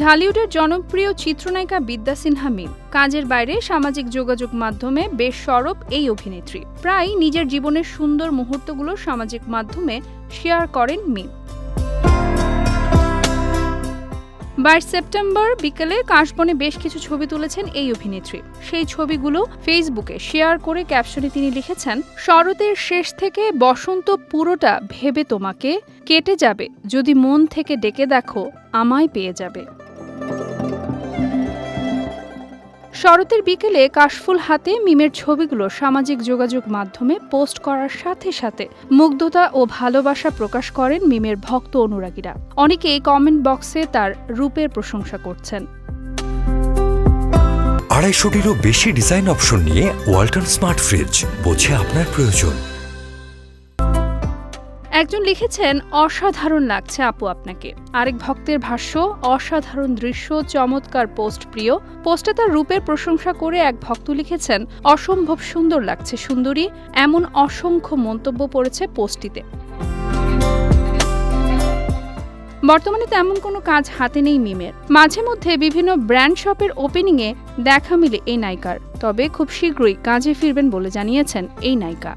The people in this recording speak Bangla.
ঢালিউডের জনপ্রিয় চিত্রনায়িকা বিদ্যা সিনহা মিম কাজের বাইরে সামাজিক যোগাযোগ মাধ্যমে বেশ সরব এই অভিনেত্রী। প্রায় নিজের জীবনের সুন্দর মুহূর্তগুলো সামাজিক মাধ্যমে শেয়ার করেন মিম। বাইশ সেপ্টেম্বর বিকেলে কাশবনে বেশ কিছু ছবি তুলেছেন এই অভিনেত্রী। সেই ছবিগুলো ফেসবুকে শেয়ার করে ক্যাপশনে তিনি লিখেছেন, শরতের শেষ থেকে বসন্ত পুরোটা ভেবে তোমাকে, কেটে যাবে। যদি মন থেকে ডেকে দেখো, আমায় পেয়ে যাবে। শরতের বিকেলে কাশফুল হাতে মিমের ছবিগুলো সামাজিক যোগাযোগ মাধ্যমে পোস্ট করার সাথে সাথে মুগ্ধতা ও ভালোবাসা প্রকাশ করেন মিমের ভক্ত অনুরাগীরা। অনেকেই কমেন্ট বক্সে তার রূপের প্রশংসা করছেন। আড়াইশোটিরও বেশি ডিজাইন অপশন নিয়ে ওয়াল্টন স্মার্ট ফ্রিজ, বোঝে আপনার প্রয়োজন। একজন লিখেছেন, অসাধারণ লাগছে আপু আপনাকে। আরেক ভক্তের ভাষ্য, অসাধারণ দৃশ্য, চমৎকার পোস্ট প্রিয়। পোস্টে তার রূপের প্রশংসা করে এক ভক্ত লিখেছেন, অসম্ভব সুন্দর লাগছে সুন্দরী, এমন অসংখ্য মন্তব্য পড়েছে পোস্টটিতে। বর্তমানে তেমন কোনো কাজ হাতে নেই মিমের। মাঝে মধ্যে বিভিন্ন ব্র্যান্ড শপের ওপেনিংয়ে দেখা মিলে এই নায়িকার। তবে খুব শীঘ্রই কাজে ফিরবেন বলে জানিয়েছেন এই নায়িকা।